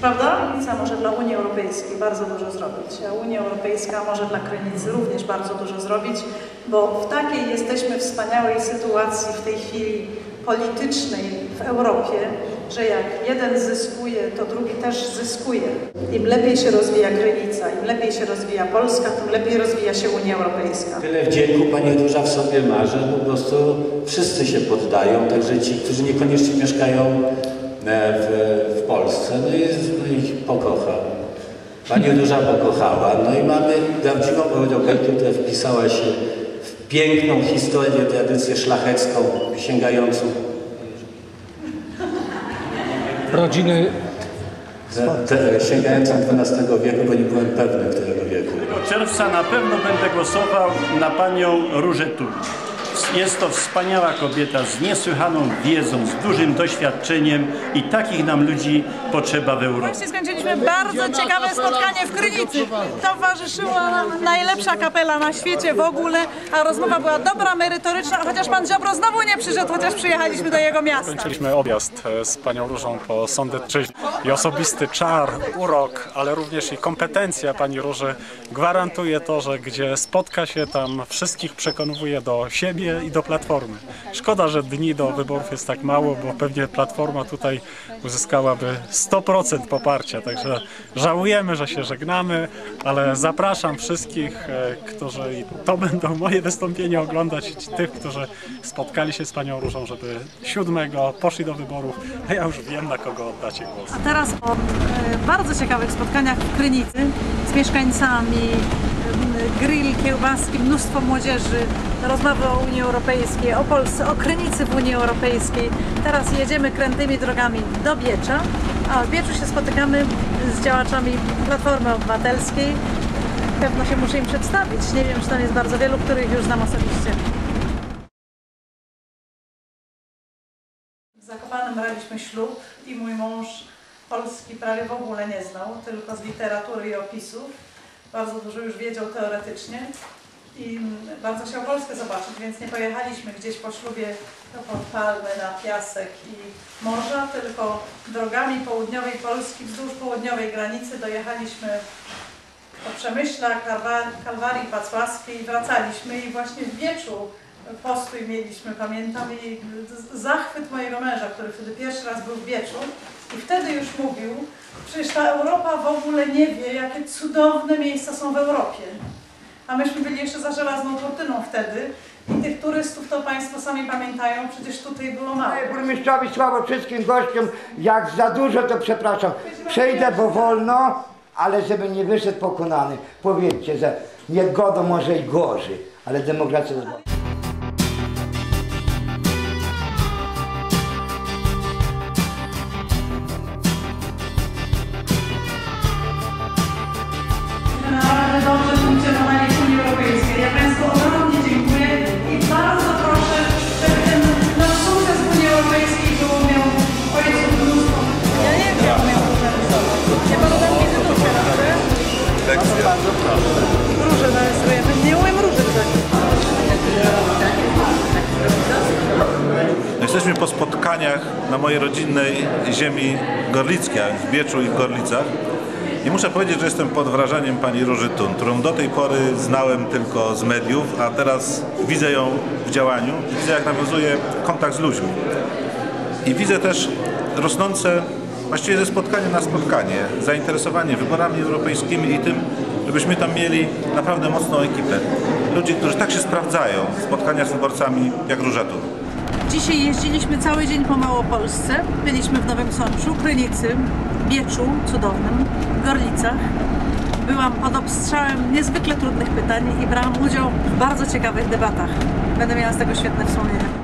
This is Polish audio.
Prawda? Krynica może dla Unii Europejskiej bardzo dużo zrobić, a Unia Europejska może dla Krynicy również bardzo dużo zrobić, bo w takiej jesteśmy wspaniałej sytuacji w tej chwili politycznej w Europie, że jak jeden zyskuje, to drugi też zyskuje. Im lepiej się rozwija Krynica, im lepiej się rozwija Polska, tym lepiej rozwija się Unia Europejska. Tyle wdzięku Pani Duża w sobie ma, że po prostu wszyscy się poddają, także ci, którzy niekoniecznie mieszkają w, w Polsce, no i no ich pokocha. Pani Duża pokochała, no i mamy prawdziwą Europę, która wpisała się w piękną historię, tradycję szlachecką, sięgającą rodziny te, te, sięgającą XII wieku, bo nie byłem pewny którego wieku. czerwca na pewno będę głosował na panią Różę Tull. Jest to wspaniała kobieta z niesłychaną wiedzą, z dużym doświadczeniem i takich nam ludzi potrzeba w Europie. Właśnie skończyliśmy bardzo ciekawe spotkanie w Krynicy. Towarzyszyła nam najlepsza kapela na świecie w ogóle, a rozmowa była dobra, merytoryczna, chociaż pan Ziobro znowu nie przyszedł, chociaż przyjechaliśmy do jego miasta. Kończyliśmy objazd e, z panią Różą po Sądecczyźnie i osobisty czar, urok, ale również i kompetencja pani Róży gwarantuje to, że gdzie spotka się tam wszystkich przekonuje do siebie i do Platformy. Szkoda, że dni do wyborów jest tak mało, bo pewnie Platforma tutaj uzyskałaby 100% poparcia, także żałujemy, że się żegnamy, ale zapraszam wszystkich, e, którzy to będą moje wystąpienia oglądać, tych, którzy spotkali się z panią Różą, żeby siódmego poszli do wyborów, a ja już wiem na kogo oddacie głos. A teraz po e, bardzo ciekawych spotkaniach w Krynicy z mieszkańcami, grill, kiełbaski, mnóstwo młodzieży, rozmowy o Unii Europejskiej, o Polsce, o Krynicy w Unii Europejskiej. Teraz jedziemy krętymi drogami do Biecza, a w Bieczu się spotykamy z działaczami Platformy Obywatelskiej. Pewno się muszę im przedstawić. Nie wiem, czy tam jest bardzo wielu, których już znam osobiście. W Zakopanem braliśmy ślub i mój mąż Polski prawie w ogóle nie znał, tylko z literatury i opisów. Bardzo dużo już wiedział teoretycznie i bardzo chciał Polskę zobaczyć, więc nie pojechaliśmy gdzieś po ślubie no, pod palmy na piasek i morza, tylko drogami południowej Polski, wzdłuż południowej granicy dojechaliśmy do Przemyśla, Kalwa- Kalwarii Pacławskiej i wracaliśmy i właśnie w Bieczu postój mieliśmy, pamiętam, i zachwyt mojego męża, który wtedy pierwszy raz był w Bieczu i wtedy już mówił, przecież ta Europa w ogóle nie wie, jakie cudowne miejsca są w Europie. A myśmy byli jeszcze za żelazną kurtyną wtedy i tych turystów to Państwo sami pamiętają, przecież tutaj było mało. Panie burmistrzowi słabo wszystkim gościom, jak za dużo to przepraszam. Przejdę, bo wolno, ale żeby nie wyszedł pokonany. Powiedzcie, że nie godo może i gorzej, ale demokracja jest Jesteśmy po spotkaniach na mojej rodzinnej ziemi gorlickiej, w Bieczu i w Gorlicach. I muszę powiedzieć, że jestem pod wrażeniem pani Róży Tun, którą do tej pory znałem tylko z mediów, a teraz widzę ją w działaniu. Widzę, jak nawiązuje kontakt z ludźmi. I widzę też rosnące, właściwie ze spotkania na spotkanie, zainteresowanie wyborami europejskimi i tym, żebyśmy tam mieli naprawdę mocną ekipę. Ludzi, którzy tak się sprawdzają w spotkaniach z wyborcami jak Róża Tun. Dzisiaj jeździliśmy cały dzień po Małopolsce. Byliśmy w Nowym Sączu, Krynicy, Bieczu, cudownym, Gorlicach. Byłam pod obstrzałem niezwykle trudnych pytań i brałam udział w bardzo ciekawych debatach. Będę miała z tego świetne wspomnienia.